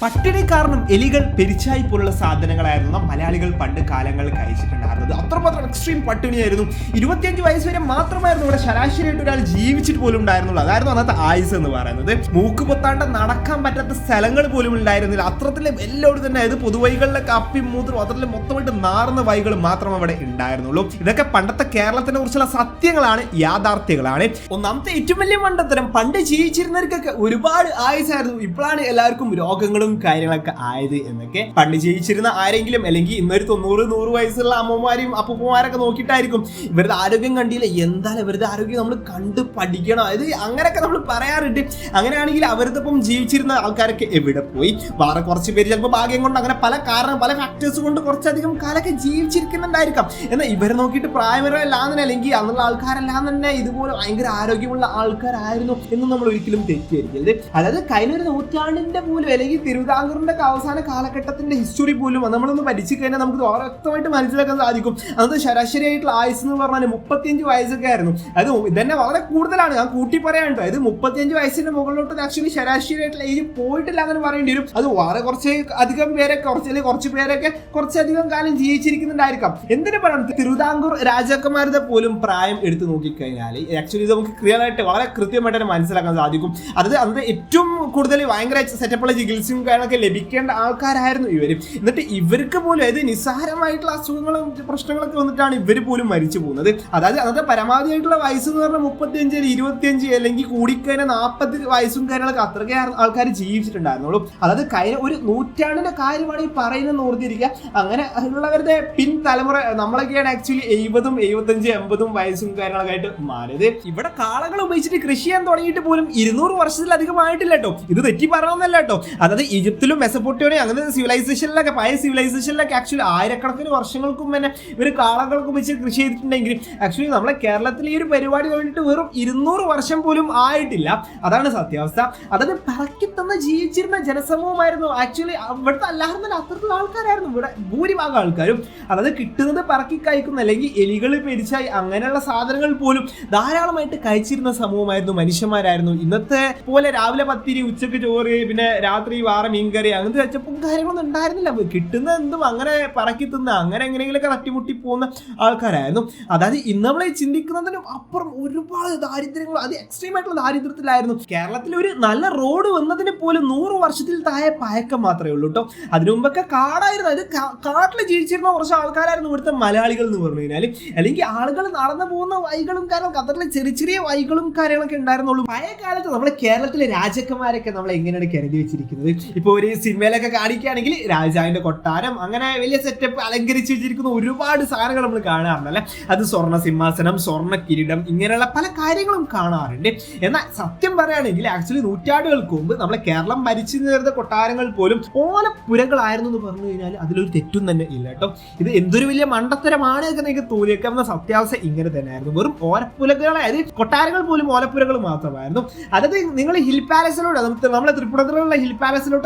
പട്ടിണി കാരണം എലികൾ പെരിച്ചായി പോലുള്ള സാധനങ്ങളായിരുന്നു മലയാളികൾ പണ്ട് കാലങ്ങളിൽ കഴിച്ചിട്ടുണ്ടായിരുന്നത്. അത്രമാത്രം എക്സ്ട്രീം പട്ടിണിയായിരുന്നു. ഇരുപത്തിയഞ്ച് വയസ്സ് വരെ മാത്രമായിരുന്നു ഇവിടെ ശരാശരിയായിട്ട് ഒരാൾ ജീവിച്ചിട്ട് പോലും ഉണ്ടായിരുന്നുള്ളൂ. അതായിരുന്നു അന്നത്തെ ആയുസ് എന്ന് പറയുന്നത്. മൂക്ക് പൊത്താണ്ട് നടക്കാൻ പറ്റാത്ത സ്ഥലങ്ങൾ പോലും ഉണ്ടായിരുന്നില്ല. അത്രത്തിലെ എല്ലാവരും തന്നെ അതായത് പൊതുവൈകളിലൊക്കെ അപ്പി മൂത്രം അത്രത്തിലെ മൊത്തമായിട്ട് നാർന്ന വൈകൾ മാത്രം അവിടെ ഉണ്ടായിരുന്നുള്ളൂ. ഇതൊക്കെ പണ്ടത്തെ കേരളത്തിനെ കുറിച്ചുള്ള സത്യങ്ങളാണ് യാഥാർത്ഥ്യങ്ങളാണ്. ഒന്നാമത്തെ ഏറ്റവും വലിയ മണ്ടത്തരം പണ്ട് ജീവിച്ചിരുന്നവർക്കൊക്കെ ഒരുപാട് ആയുസായിരുന്നു. ഇപ്പോഴാണ് എല്ലാവർക്കും രോഗങ്ങളും കാര്യങ്ങളൊക്കെ ആയത് എന്നൊക്കെ പണ്ട് ജീവിച്ചിരുന്ന ആരെങ്കിലും അല്ലെങ്കിൽ ഇന്നൊരു തൊണ്ണൂറ് നൂറ് വയസ്സുള്ള അമ്മമാരെയും അപ്പൂപ്പന്മാരൊക്കെ നോക്കിയിട്ടായിരിക്കും ഇവരുടെ ആരോഗ്യം കണ്ടില്ല? എന്താണ് ഇവരുടെ ആരോഗ്യം? നമ്മൾ കണ്ട് പഠിക്കണം. അതായത് അങ്ങനെയൊക്കെ നമ്മൾ പറയാറുണ്ട്. അങ്ങനെയാണെങ്കിൽ അവരുടെ ഒപ്പം ജീവിച്ചിരുന്ന ആൾക്കാരൊക്കെ എവിടെ പോയി? വേറെ കുറച്ച് പേര് ചിലപ്പോൾ ഭാഗ്യം കൊണ്ട് അങ്ങനെ പല കാരണം പല ഫാക്ടേഴ്സ് കൊണ്ട് കുറച്ചധികം കാലൊക്കെ ജീവിച്ചിരിക്കുന്നുണ്ടായിരിക്കാം. എന്നാൽ ഇവരെ നോക്കിയിട്ട് പ്രായമരല്ലാന്നെ അല്ലെങ്കിൽ അന്നുള്ള ആൾക്കാരെല്ലാം തന്നെ ഇതുപോലെ ഭയങ്കര ആരോഗ്യമുള്ള ആൾക്കാരായിരുന്നു എന്ന് നമ്മൾ ഒരിക്കലും തെറ്റിദ്ധരിക്കരുത്. അതായത് കഴിഞ്ഞ ഒരു നൂറ്റാണ്ടിന്റെ പോലും അല്ലെങ്കിൽ തിരുവിതാംകൂറിന്റെ അവസാന കാലഘട്ടത്തിന്റെ ഹിസ്റ്ററി പോലും നമ്മളൊന്ന് പഠിച്ചു കഴിഞ്ഞാൽ നമുക്ക് വ്യക്തമായിട്ട് മനസ്സിലാക്കാൻ സാധിക്കും. അന്നത്തെ ശരാശരിയായിട്ടുള്ള ആയുസ് എന്ന് പറഞ്ഞാൽ മുപ്പത്തിയഞ്ച് വയസ്സൊക്കെ ആയിരുന്നു. അത് ഇതന്നെ വളരെ കൂടുതലാണ്. ഞാൻ കൂട്ടി പറയാൻ കേട്ടോ മുപ്പത്തിയഞ്ച് വയസ്സിന്റെ മുകളിലോട്ട് ആക്ച്വലി ശരാശരി ആയിട്ടുള്ള ഏജ് പോയിട്ടില്ല അങ്ങനെ പറയേണ്ടി വരും. അത് വളരെ കുറച്ച് അധികം പേരെ കുറച്ച് അല്ലെങ്കിൽ കുറച്ച് പേരൊക്കെ കുറച്ചധികം കാലം ജീവിച്ചിരിക്കുന്നുണ്ടായിരിക്കാം. എന്തിനു പറയണം തിരുവിതാംകൂർ രാജാക്കന്മാരുടെ പോലും പ്രായം എടുത്തു നോക്കിക്കഴിഞ്ഞാൽ ആക്ച്വലി ഇത് നമുക്ക് ക്ലിയർ ആയിട്ട് വളരെ കൃത്യമായിട്ട് മനസ്സിലാക്കാൻ സാധിക്കും. അത് അന്ന് ഏറ്റവും കൂടുതൽ ഭയങ്കര സെറ്റപ്പുള്ള ചികിത്സയും കാര്യങ്ങളൊക്കെ ലഭിക്കേണ്ട ആൾക്കാരായിരുന്നു ഇവർ എന്നിട്ട് ഇവർക്ക് പോലും അതായത് നിസ്സാരമായിട്ടുള്ള അസുഖങ്ങളും പ്രശ്നങ്ങളൊക്കെ വന്നിട്ടാണ് ഇവർ പോലും മരിച്ചു പോകുന്നത്. അതായത് അന്നത്തെ പരമാവധിയായിട്ടുള്ള വയസ്സ് എന്ന് പറഞ്ഞാൽ മുപ്പത്തിയഞ്ച് ഇരുപത്തിയഞ്ച് അല്ലെങ്കിൽ കൂടിക്കഴിഞ്ഞാൽ നാൽപ്പത് വയസ്സും കാര്യങ്ങളൊക്കെ അത്രയ്ക്ക് ആൾക്കാർ ജീവിച്ചിട്ടുണ്ടായിരുന്നുള്ളൂ. അതായത് കഴിഞ്ഞ ഒരു നൂറ്റാണ്ടിന്റെ കാര്യമാണ് ഈ പറയുന്നത് ഓർത്തിരിക്കുക. അങ്ങനെ ഉള്ളവരുടെ പിൻ തലമുറ നമ്മളൊക്കെയാണ് ആക്ച്വലി എഴുപതും എഴുപത്തഞ്ച് എൺപതും വയസ്സും കാര്യങ്ങളൊക്കെ ആയിട്ട് മാറിയത്. ഇവിടെ കാളകൾ ഉപയോഗിച്ചിട്ട് കൃഷി ചെയ്യാൻ തുടങ്ങിയിട്ട് പോലും ഇരുന്നൂറ് വർഷത്തിലധികമായിട്ടില്ല കേട്ടോ. ഇത് തെറ്റി പറയണമെന്നല്ല കേട്ടോ. അതായത് ഈജിപ്തിലും മെസ്സപ്പൊട്ടിയോടെ അങ്ങനെ സിവിലൈസേഷനിലൊക്കെ പഴയ സിവിലൈസേഷനിലൊക്കെ ആക്ച്വലി ആയിരക്കണക്കിന് വർഷങ്ങൾക്കും തന്നെ ഇവർ കാളകൾക്ക് വെച്ച് കൃഷി ചെയ്തിട്ടുണ്ടെങ്കിലും ആക്ച്വലി നമ്മളെ കേരളത്തിൽ ഈ ഒരു പരിപാടി കഴിഞ്ഞിട്ട് വെറും ഇരുന്നൂറ് വർഷം പോലും ആയിട്ടില്ല. അതാണ് സത്യാവസ്ഥ. അതായത് പറക്കി തന്ന് ജീവിച്ചിരുന്ന ജനസമൂഹമായിരുന്നു. ആക്ച്വലി ഇവിടുത്തെ അല്ലാതെ അത്തരത്തിലുള്ള ആൾക്കാരായിരുന്നു. ഇവിടെ ഭൂരിഭാഗം ആൾക്കാരും. അതായത് കിട്ടുന്നത് പറക്കി കഴിക്കുന്ന അല്ലെങ്കിൽ എലികൾ പെരിച്ചായി അങ്ങനെയുള്ള സാധനങ്ങൾ പോലും ധാരാളമായിട്ട് കഴിച്ചിരുന്ന സമൂഹമായിരുന്നു മനുഷ്യന്മാരായിരുന്നു. ഇന്നത്തെ പോലെ രാവിലെ പത്തിരി ഉച്ചയ്ക്ക് ചോറ് പിന്നെ രാത്രി വാറ മീൻകറി അങ്ങനത്തെ വെച്ചപ്പം കാര്യങ്ങളൊന്നും ഉണ്ടായിരുന്നില്ല. കിട്ടുന്ന എന്തും അങ്ങനെ പറക്കി തിന്ന അങ്ങനെ എങ്ങനെയെങ്കിലൊക്കെ തട്ടിമുട്ടി പോകുന്ന ആൾക്കാരായിരുന്നു. അതായത് ഇന്ന് നമ്മൾ ചിന്തിക്കുന്നതിനും അപ്പുറം ഒരുപാട് ദാരിദ്ര്യങ്ങൾ അത് എക്സ്ട്രീം ആയിട്ടുള്ള ദാരിദ്ര്യത്തിലായിരുന്നു. കേരളത്തിൽ ഒരു നല്ല റോഡ് വന്നതിന് പോലും നൂറ് വർഷത്തിൽ താഴെ പയക്കം മാത്രമേ ഉള്ളൂ കേട്ടോ അതിനു മുമ്പൊക്കെ കാടായിരുന്നു. അത് കാട്ടിൽ ജീവിച്ചിരുന്ന കുറച്ച് ആൾക്കാരായിരുന്നു ഇവിടുത്തെ മലയാളികൾ എന്ന് പറഞ്ഞു കഴിഞ്ഞാൽ അല്ലെങ്കിൽ ആളുകൾ നടന്നു പോകുന്ന വൈകളും കാരണം ഖത്തറിലെ ചെറിയ ചെറിയ വൈകളും കാര്യങ്ങളൊക്കെ ഉണ്ടായിരുന്നുള്ളൂ. പഴയ കാലത്ത് നമ്മുടെ കേരളത്തിലെ രാജാക്കന്മാരൊക്കെ നമ്മൾ എങ്ങനെയാണ് കരുതി വെച്ചിരിക്കുന്നത്? ഇപ്പോൾ ഒരു സിനിമയിലൊക്കെ കാണിക്കുകയാണെങ്കിൽ രാജാവിന്റെ കൊട്ടാരം അങ്ങനെ വലിയ സെറ്റപ്പ് അലങ്കരിച്ച് വെച്ചിരിക്കുന്ന ഒരുപാട് സാധനങ്ങൾ നമ്മൾ കാണാറുണ്ടല്ലേ അത് സ്വർണ സിംഹാസനം സ്വർണ കിരീടം ഇങ്ങനെയുള്ള പല കാര്യങ്ങളും കാണാറുണ്ട്. എന്നാൽ സത്യം പറയുകയാണെങ്കിൽ ആക്ച്വലി നൂറ്റാണ്ടുകൾക്ക് മുമ്പ് നമ്മളെ കേരളം ഭരിച്ചു നേർന്ന കൊട്ടാരങ്ങൾ പോലും ഓലപ്പുരകളായിരുന്നു എന്ന് പറഞ്ഞു കഴിഞ്ഞാൽ അതിലൊരു തെറ്റും തന്നെ ഇല്ല കേട്ടോ. ഇത് എന്തൊരു വലിയ മണ്ടത്തരമാണ് എന്ന് നിങ്ങൾക്ക് തോന്നിയേക്കാവുന്ന സത്യാവസ്ഥ ഇങ്ങനെ തന്നെയായിരുന്നു. വെറും ഓലപ്പുരകളെ അതായത് കൊട്ടാരങ്ങൾ പോലും ഓലപ്പുരകൾ മാത്രമായിരുന്നു. അതായത് നിങ്ങൾ ഹിൽ പാലസിലോട്ട് നമ്മുടെ നമ്മളെ ഹിൽ ഹിൽ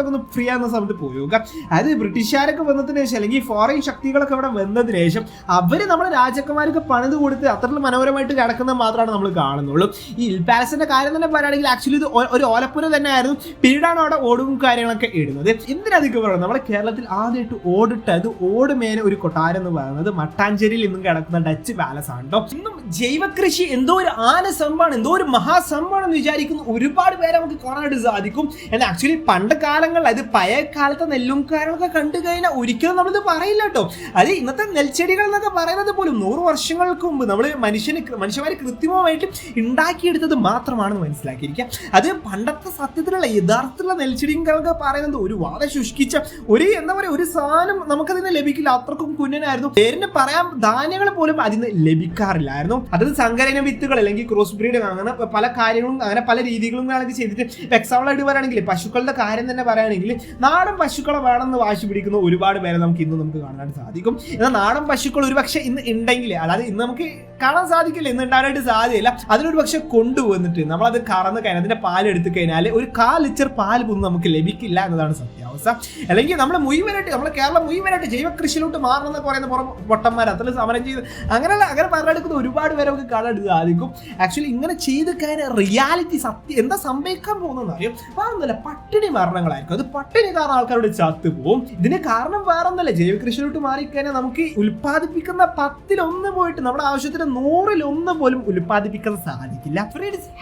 ഒന്ന് ഫ്രീ ആകുന്ന സമയത്ത് നോക്കുക അതായത് ബ്രിട്ടീഷുകാരൊക്കെ വന്നതിന് ശേഷം അല്ലെങ്കിൽ ഫോറിൻ ശക്തികളൊക്കെ ഇവിടെ വന്നതിന് ശേഷം അവർ നമ്മുടെ രാജാക്കന്മാർക്ക് പണിത് കൊടുത്ത് അത്രയും മനോഹരമായിട്ട് കിടക്കുന്നത് മാത്രമാണ് നമ്മൾ കാണുന്നുള്ളൂ. ഈ ഹിൽ പാലസിന്റെ കാര്യം തന്നെ പറയുകയാണെങ്കിൽ ആക്ച്വലി ഇത് ഒരു ഓലപ്പുര തന്നെ ആയിരുന്നു പിന്നീടാണ് അവിടെ ഓടും കാര്യങ്ങളൊക്കെ ഇടുന്നത്. എന്തിനധികം പറയുന്നത്? നമ്മുടെ കേരളത്തിൽ ആദ്യമായിട്ട് ഓടിട്ട് അത് ഓട് മേലെ ഒരു കൊട്ടാരം എന്ന് പറയുന്നത് മട്ടാഞ്ചേരിയിൽ ഇന്നും കിടക്കുന്ന ഡച്ച് പാലസ് ആണ് കേട്ടോ ഇന്നും ജൈവകൃഷി എന്തോ ഒരു ആന സംഭവമാണ് എന്തോ ഒരു മഹാസംഭവമാണ് എന്ന് വിചാരിക്കുന്ന ഒരുപാട് പേരെ നമുക്ക് കാണാനായിട്ട് സാധിക്കും. എന്നാൽ ആക്ച്വലി പണ്ട് കാലങ്ങളിൽ അത് പഴയ കാലത്തെ നെല്ലും കാര്യങ്ങളൊക്കെ കണ്ടു കഴിഞ്ഞാൽ ഒരിക്കലും നമ്മളിത് പറയില്ല കേട്ടോ. അത് ഇന്നത്തെ നെൽച്ചെടികൾ എന്നൊക്കെ പറയുന്നത് പോലും നൂറ് വർഷങ്ങൾക്ക് മുമ്പ് നമ്മൾ മനുഷ്യന് മനുഷ്യന്മാർ കൃത്രിമമായിട്ട് ഉണ്ടാക്കിയെടുത്തത് മാത്രമാണെന്ന് മനസ്സിലാക്കിയിരിക്കുക. അത് പണ്ടത്തെ സത്യത്തിലുള്ള യഥാർത്ഥത്തിലുള്ള നെൽച്ചെടിയും കാര്യങ്ങളൊക്കെ പറയുന്നത് ഒരു വളരെ ശുഷ്കിച്ച ഒരു എന്താ പറയുക ഒരു സാധനം നമുക്കതിന് ലഭിക്കില്ല. അത്രക്കും കുഞ്ഞനായിരുന്നു. പേരിന് പറയാം ധാന്യങ്ങൾ പോലും അതിന് ലഭിക്കാറില്ലായിരുന്നു. അതായത് സങ്കരന വിത്തുകൾ അല്ലെങ്കിൽ ക്രോസ് ബ്രീഡ് അങ്ങനെ പല കാര്യങ്ങളും അങ്ങനെ പല രീതികളും ചെയ്തിട്ട്. എക്സാമ്പിൾ ആയിട്ട് പറയുകയാണെങ്കിൽ പശുക്കളുടെ കാര്യം തന്നെ പറയുകയാണെങ്കിൽ നാടൻ പശുക്കളെ വേണമെന്ന് വാശി പിടിക്കുന്ന ഒരുപാട് പേരെ നമുക്ക് ഇന്ന് നമുക്ക് കാണാൻ സാധിക്കും. എന്നാൽ നാടൻ പശുക്കൾ ഒരു പക്ഷേ ഇന്ന് ഉണ്ടെങ്കിൽ അതായത് ഇന്ന് നമുക്ക് കാണാൻ സാധിക്കില്ല ഇന്ന് ഉണ്ടാകാനായിട്ട് സാധ്യതയില്ല. അതിനൊരു പക്ഷെ കൊണ്ടുവന്നിട്ട് നമ്മളത് കറന്ന് കഴിഞ്ഞാൽ അതിന്റെ പാൽ എടുത്തു കഴിഞ്ഞാൽ ഒരു കാൽ ലിറ്റർ പാൽ പോലും നമുക്ക് ലഭിക്കില്ല എന്നതാണ് സത്യാവസ്ഥ അല്ലെങ്കിൽ നമ്മൾ മുഴുവനായിട്ട് നമ്മൾ കേരളം മുഴുവനായിട്ട് മാറണം എന്നൊക്കെ പറയുന്ന പുറം പൊട്ടന്മാർ അത്ര സമരം ചെയ്ത് അങ്ങനെയുള്ള അങ്ങനെ പറഞ്ഞെടുക്കുന്ന ഒരുപാട് പേരെ നമുക്ക് കാണാൻ സാധിക്കും ആക്ച്വലി ഇങ്ങനെ ചെയ്ത് കഴിഞ്ഞാൽ റിയാലിറ്റി സത്യം എന്താ സംഭവിക്കാൻ പോകുന്നതെന്ന് അറിയാം? വേറൊന്നുമില്ല പട്ടിണി മരണങ്ങളായിരിക്കും. അത് പട്ടിണി കാരണം ആൾക്കാരോട് ചത്ത് പോകും ഇതിന് കാരണം വേറൊന്നുമല്ല. ഒന്നല്ല ജൈവ കൃഷിയിലോട്ട് മാറിക്കഴിഞ്ഞാൽ നമുക്ക് ഉൽപ്പാദിപ്പിക്കുന്ന പത്തിലൊന്ന് പോയിട്ട് നമ്മുടെ ആവശ്യത്തിന് നൂറിലൊന്ന് പോലും ഉൽപ്പാദിപ്പിക്കാൻ സാധിക്കില്ല.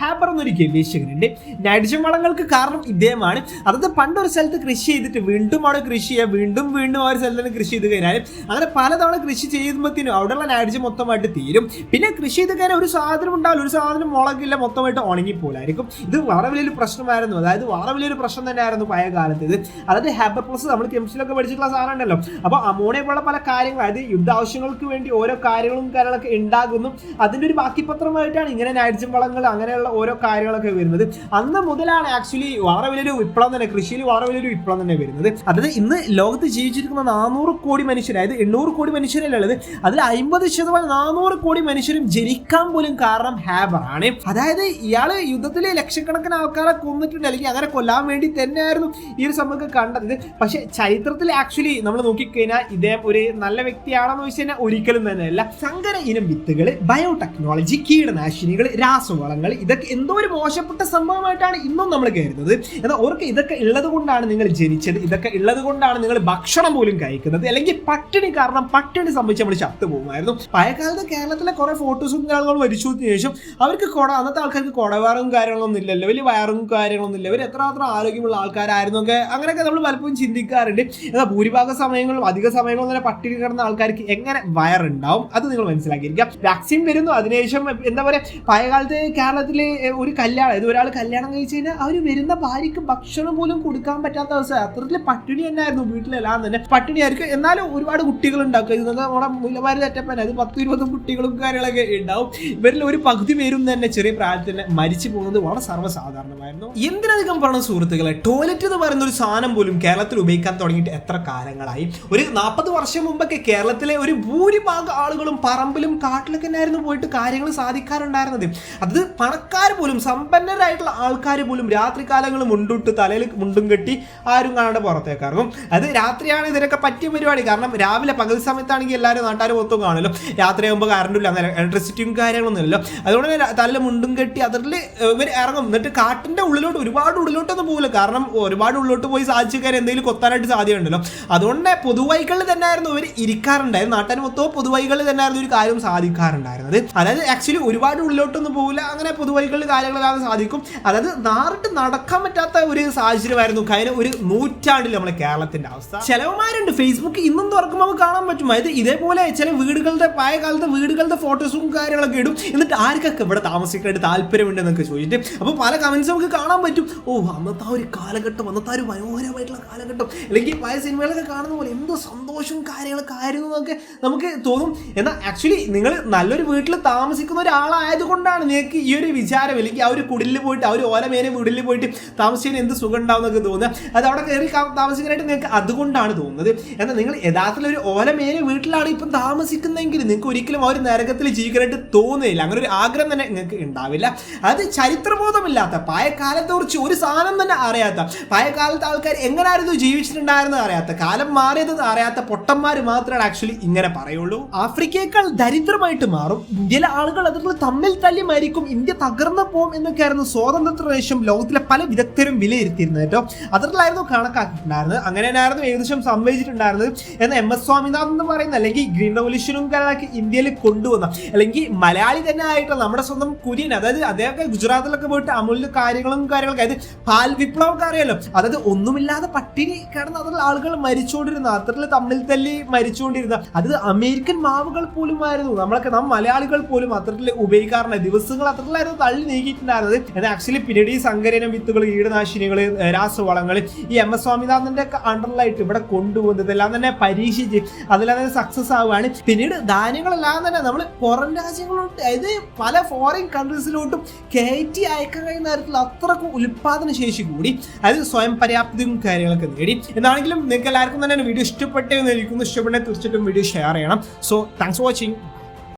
ഹാബർ എന്നൊരു ഗവേഷകനുണ്ട്. നൈട്രജൻ വളങ്ങൾക്ക് കാരണം ഇദ്ദേഹമാണ്. അതായത് പണ്ടൊരു സ്ഥലത്ത് കൃഷി ചെയ്തിട്ട് വീണ്ടും അവിടെ കൃഷി ചെയ്യുക വീണ്ടും വീണ്ടും ആ ഒരു സ്ഥലത്ത് തന്നെ കൃഷി ചെയ്ത് കഴിഞ്ഞാൽ അങ്ങനെ പലതവണ കൃഷി ചെയ്യുമ്പോഴത്തേനും അവിടെയുള്ള നൈട്രജൻ മൊത്തമായിട്ട് തീരും. പിന്നെ കൃഷി ചെയ്ത് കഴിഞ്ഞാൽ ഒരു സാധനം ഉണ്ടാവില്ല ഒരു സാധനം മുളകില്ല മൊത്തമായിട്ട് ഉണങ്ങിപ്പോലായിരിക്കും. ഇത് വളരെ വലിയൊരു പ്രശ്നമായിരുന്നു. അതായത് വളരെ വലിയൊരു പ്രശ്നം തന്നെയായിരുന്നു പഴയ കാലത്ത് ഇത്. അതായത് ഹാബർ പ്ലസ് നമ്മൾ കെമിസ്ട്രിയിലൊക്കെ പഠിച്ചിട്ടുള്ള സാധനം ഉണ്ടല്ലോ. അപ്പോൾ അമോണിയ പോലുള്ള പല കാര്യങ്ങൾ അതായത് യുദ്ധ ആവശ്യങ്ങൾക്ക് വേണ്ടി ഓരോ കാര്യങ്ങളും കാര്യങ്ങളൊക്കെ ഉണ്ടാകുന്നു. അതിന്റെ ഒരു ബാക്കി പത്രമായിട്ടാണ് ഇങ്ങനെ നൈട്രജൻ വളങ്ങൾ അങ്ങനെയുള്ള ഓരോ കാര്യങ്ങളൊക്കെ വരുന്നത്. അന്ന് മുതലാണ് ആക്ച്വലി വളരെ വലിയൊരു വിപ്ലവം തന്നെ. കൃഷിയിൽ വളരെ വലിയൊരു വിപ്ലവം തന്നെ വരുന്നത്. അതായത് ഇന്ന് ലോകത്ത് ജീവിച്ചിരിക്കുന്ന നാനൂറ് കോടി മനുഷ്യർ അതായത് എണ്ണൂറ് കോടി മനുഷ്യരല്ലുള്ളത് അതിൽ അമ്പത് ശതമാനം നാനൂറ് കോടി മനുഷ്യരും ജനിക്കാൻ പോലും കാരണം ഹാബർ ആണ്. അതായത് ഇയാൾ യുദ്ധത്തിൽ ലക്ഷക്കണക്കിന് ആൾക്കാരെ കൊന്നിട്ടുണ്ട് അല്ലെങ്കിൽ അങ്ങനെ കൊല്ലാൻ വേണ്ടി തന്നെയായിരുന്നു ഈ ഒരു സംഭവം കണ്ടത്. പക്ഷെ ചരിത്രത്തിൽ ആക്ച്വലി നമ്മൾ നോക്കിക്കഴിഞ്ഞാൽ ഇദ്ദേഹം ഒരു നല്ല വ്യക്തിയാണെന്ന് വെച്ച് കഴിഞ്ഞാൽ ഒരിക്കലും തന്നെയല്ല. സങ്കര ഇനം വിത്തുകൾ ബയോടെക്നോളജി കീടനാശിനികൾ രാസവളങ്ങൾ ഇതൊക്കെ എന്തോ ഒരു മോശപ്പെട്ട സംഭവമായിട്ടാണ് ഇന്നും നമ്മൾ കരുതുന്നത്. എന്നാൽ ഓർക്ക് ഇതൊക്കെ ഉള്ളത് കൊണ്ടാണ് നിങ്ങൾ ജനിച്ചത്. ഇതൊക്കെ ഉള്ളത് കൊണ്ടാണ് നിങ്ങൾ ഭക്ഷണം പോലും കഴിക്കുന്നത്. അല്ലെങ്കിൽ പട്ടിണി കാരണം പട്ടിണി സംബന്ധിച്ച് നമ്മൾ ചത്തു പോകുമായിരുന്നു. പഴയകാലത്ത് കേരളത്തിലെ കുറെ ഫോട്ടോസും കാര്യങ്ങളും വരിച്ചതിന് ശേഷം അവർക്ക് കുട അന്നത്തെ ആൾക്കാർക്ക് കുടവയറും കാര്യങ്ങളൊന്നും ഇല്ലല്ലോ. വലിയ വയറും കാര്യങ്ങളൊന്നും ഇല്ല. ഇവർ എത്രമാത്രം ആരോഗ്യമുള്ള ആൾക്കാരായിരുന്നു ഒക്കെ അങ്ങനെയൊക്കെ നമ്മൾ പലപ്പോഴും ചിന്തിക്കാറുണ്ട്. എന്നാൽ ഭൂരിഭാഗം സമയങ്ങളും അധിക സമയങ്ങളും തന്നെ പട്ടിണി കിടന്ന ആൾക്കാർക്ക് എങ്ങനെ വയറുണ്ടാവും? അത് നിങ്ങൾ മനസ്സിലാക്കിയിരിക്കാം. വാക്സിൻ വരുന്നു. അതിനുശേഷം എന്താ പറയുക പഴയകാലത്ത് കേരളത്തിലെ ഒരു കല്യാണം ഇത് ഒരാൾ കല്യാണം കഴിച്ചു കഴിഞ്ഞാൽ അവർ വരുന്ന ഭാര്യയ്ക്ക് ഭക്ഷണം പോലും കൊടുക്കാൻ പറ്റാത്ത അവസ്ഥ അത്രത്തിൽ പട്ടിണി തന്നെയായിരുന്നു വീട്ടിലെല്ലാം തന്നെ. പട്ടിണിയായിരിക്കും എന്നാലും ഒരുപാട് കുട്ടികൾ ഉണ്ടാക്കും ഇത് നമ്മുടെ മൂലമാര് തെറ്റപ്പന. അത് പത്ത് ഇരുപതും കുട്ടികളും കാര്യങ്ങളൊക്കെ ഉണ്ടാവും. ഇവരിൽ ഒരു പകുതി പേരും തന്നെ ചെറിയ പ്രായത്തിൽ തന്നെ മരിച്ചു പോകുന്നത് വളരെ സർവസാധാരണമായിരുന്നു. എന്തിനധികം പറഞ്ഞ സുഹൃത്തുക്കളെ ടോയ്ലറ്റ് എന്ന് പറയുന്ന ഒരു സാധനം പോലും കേരളത്തിൽ ഉപയോഗിക്കാൻ തുടങ്ങിയിട്ട് എത്ര കാലങ്ങളായി? ഒരു നാൽപ്പത് വർഷം മുമ്പൊക്കെ കേരളത്തിലെ ഒരു ഭൂരിഭാഗം ആളുകളും പറമ്പിലും കാട്ടിലൊക്കെ തന്നെയായിരുന്നു പോയിട്ട് കാര്യങ്ങൾ സാധിക്കാറുണ്ടായിരുന്നത്. അത് പണക്കാർ പോലും സമ്പന്നരായിട്ടുള്ള ആൾക്കാർ പോലും രാത്രി കാലങ്ങൾ മുണ്ടിട്ട് തലയിൽ മുണ്ടും കെട്ടി ആരും കാണാണ്ട് പുറത്തേക്ക് ഇറങ്ങും. അത് രാത്രിയാണ് ഇതിനൊക്കെ പറ്റിയ പരിപാടി. കാരണം രാവിലെ പകൽ സമയത്താണെങ്കിൽ എല്ലാവരും നാട്ടുകാർ മൊത്തം കാണുമല്ലോ. രാത്രിയാകുമ്പോൾ കറണ്ടില്ല അങ്ങനെ ഇലക്ട്രിസിറ്റിയും കാര്യങ്ങളൊന്നും ഇല്ലല്ലോ. അതുകൊണ്ട് തന്നെ തല്ല മുണ്ടും കെട്ടി അതിൽ ഇവർ ഇറങ്ങും. എന്നിട്ട് കാട്ടിന്റെ ഉള്ളിലോട്ട് ഒരുപാട് ഉള്ളിലോട്ടൊന്നും പോകില്ല കാരണം ഒരുപാട് ഉള്ളിലോട്ട് പോയി സാധിച്ചുകാർ എന്തെങ്കിലും കൊത്താനായിട്ട് സാധ്യതയുണ്ടല്ലോ. അതുകൊണ്ട് പൊതുവൈകളിൽ തന്നെയായിരുന്നു ഇവർ ഇരിക്കാറുണ്ടായിരുന്നു നാട്ടുകാർ മൊത്തം പൊതുവൈകളിൽ തന്നെയായിരുന്നു ഒരു കാര്യം സാധിക്കാറുണ്ടായിരുന്നത്. അതായത് ആക്ച്വലി ഒരുപാട് ഉള്ളിലോട്ടൊന്നും പോകില്ല അങ്ങനെ പൊതുവൈകളിൽ കാര്യങ്ങളെല്ലാം സാധിക്കും. അതായത് നാറിട്ട് നടക്കാൻ പറ്റാത്ത ഒരു സാഹചര്യമായിരുന്നു. കഴിഞ്ഞ ഒരു നൂറ്റാണ്ടിൽ നമ്മളെ കേരളത്തിന്റെ അവസ്ഥ. ചിലവന്മാരുണ്ട് ഫേസ്ബുക്ക് ഇന്നും തുറക്കുമ്പോൾ കാണാൻ പറ്റും. അതായത് ഇതേപോലെ ചില വീടുകളുടെ പഴയ കാലത്തെ വീടുകളുടെ ഫോട്ടോസും കാര്യങ്ങളൊക്കെ ഇടും. എന്നിട്ട് ആർക്കൊക്കെ ഇവിടെ താമസിക്കാനായിട്ട് താല്പര്യമുണ്ട് എന്നൊക്കെ ചോദിച്ചിട്ട് അപ്പോൾ പല കമന്റ്സ് നമുക്ക് കാണാൻ പറ്റും. ഓ അന്നത്തെ ആ ഒരു കാലഘട്ടം അന്നത്തെ ഒരു മനോഹരമായിട്ടുള്ള കാലഘട്ടം. അല്ലെങ്കിൽ പഴയ സിനിമകളൊക്കെ കാണുന്ന പോലെ എന്തോ സന്തോഷവും കാര്യങ്ങളൊക്കെ ആയിരുന്നു എന്നൊക്കെ നമുക്ക് തോന്നും. എന്നാൽ ആക്ച്വലി നിങ്ങൾ നല്ലൊരു വീട്ടിൽ താമസിക്കുന്ന ഒരാളായതുകൊണ്ടാണ് നിങ്ങൾക്ക് ഈ ഒരു വിചാരം. അല്ലെങ്കിൽ ആ ഒരു കുടിലിൽ പോയിട്ട് ആ ഒരു ഓലമേനെ വീടിൽ പോയിട്ട് താമസിക്കാൻ എന്ത് സുഖം ഉണ്ടാവും എന്നൊക്കെ തോന്നുക. അത് അവിടെ കയറി താമസിക്കാനായിട്ട് നിങ്ങൾക്ക് അതുകൊണ്ടാണ് തോന്നുന്നത്. എന്നാൽ നിങ്ങൾ യഥാർത്ഥത്തിൽ ഒരു ഓലമേലെ വീട്ടിലാണ് ഇപ്പം താമസിക്കുന്നതെങ്കിൽ നിങ്ങൾക്ക് ഒരിക്കലും ആ ഒരു നരകത്തിൽ ജീവിക്കാനായിട്ട് തോന്നുന്നില്ല അങ്ങനെ ഒരു ആഗ്രഹം തന്നെ നിങ്ങൾക്ക് ഉണ്ടാവില്ല. അത് ചരിത്രബോധമില്ലാത്ത പഴയകാലത്തെ കുറിച്ച് ഒരു സാധനം തന്നെ അറിയാത്ത പഴയകാലത്തെ ആൾക്കാർ എങ്ങനെയായിരുന്നു ജീവിച്ചിട്ടുണ്ടായിരുന്നത് അറിയാത്ത കാലം മാറിയത് അറിയാത്ത പൊട്ടന്മാർ മാത്രമാണ് ആക്ച്വലി ഇങ്ങനെ പറയുള്ളൂ. ആഫ്രിക്കയേക്കാൾ ദരിദ്രമായിട്ട് മാറും. ഇന്ത്യയിലെ ആളുകൾ അതുപോലെ തമ്മിൽ തല്ലി മരിക്കും. ഇന്ത്യ തകർന്നു പോകും എന്നൊക്കെയായിരുന്നു സ്വാതന്ത്ര്യ ശേഷം ലോകത്തിലെ പല വിദഗ്ധരും വിലയിരുത്തിയിരുന്നത് കേട്ടോ. അതിലായിരുന്നു കണക്കാക്കിയിട്ടുണ്ടായിരുന്നത്. അങ്ങനെ തന്നെയായിരുന്നു ഏകദേശം സംഭവിച്ചിട്ടുണ്ടായിരുന്നത് എന്നാൽ എം എസ് സ്വാമിനാഥൻ എന്ന് പറയുന്ന അല്ലെങ്കിൽ ഗ്രീൻ റവല്യൂഷനും കാര്യങ്ങളൊക്കെ ഇന്ത്യയിൽ കൊണ്ടുവന്ന അല്ലെങ്കിൽ മലയാളി തന്നെ ആയിട്ടുള്ള നമ്മുടെ സ്വന്തം കുര്യൻ അതായത് അദ്ദേഹമൊക്കെ ഗുജറാത്തിലൊക്കെ പോയിട്ട് അമൂല്യ കാര്യങ്ങളും കാര്യങ്ങളൊക്കെ അതായത് പാൽ വിപ്ലവമൊക്കെ അറിയാലോ? അതായത് ഒന്നുമില്ലാതെ പട്ടിണി കിടന്ന് അതിൽ ആളുകൾ മരിച്ചുകൊണ്ടിരുന്ന അത്തരത്തിൽ തമ്മിൽ തല്ലി മരിച്ചുകൊണ്ടിരുന്ന അത് അമേരിക്കൻ മാവുകൾ പോലും ആയിരുന്നു നമ്മളൊക്കെ നാം മലയാളികൾ പോലും അത്തരത്തിൽ ഉപയോഗിക്കാറുണ്ട് ദിവസങ്ങൾ അത്തരത്തിലായിരുന്നു തള്ളി നീക്കിയിട്ടുണ്ടായിരുന്നത്. എന്നാൽ ആക്ച്വലി പിന്നീട് ഈ സങ്കരന വിത്തുകൾ കീടനാശിനികൾ രാസവളങ്ങൾ ഈ എം എസ് സ്വാമിനാഥന്റെ അണ്ടറിലായിട്ട് ഇവിടെ കൊണ്ടുപോകുന്നത്. ഇതെല്ലാം തന്നെ പരീക്ഷിച്ച് അതിലെല്ലാം തന്നെ സക്സസ് ആവുകയാണ്. പിന്നീട് ധാന്യങ്ങളെല്ലാം തന്നെ നമ്മൾ പുറം രാജ്യങ്ങളോട്ട് അതായത് പല ഫോറിൻ കൺട്രീസിലോട്ടും കയറ്റി അയക്കാൻ കഴിയുന്ന തരത്തിൽ അത്രക്കും ഉൽപാദന ശേഷി കൂടി അതായത് സ്വയം പര്യാപ്തവും കാര്യങ്ങളൊക്കെ നേടി. എന്നാണെങ്കിലും നിങ്ങൾക്ക് എല്ലാവർക്കും തന്നെ വീഡിയോ ഇഷ്ടപ്പെട്ടെന്ന് ഇരിക്കുന്നു ഇഷ്ടപ്പെടുന്ന തീർച്ചയായിട്ടും വീഡിയോ ഷെയർ ചെയ്യണം. So thanks for watching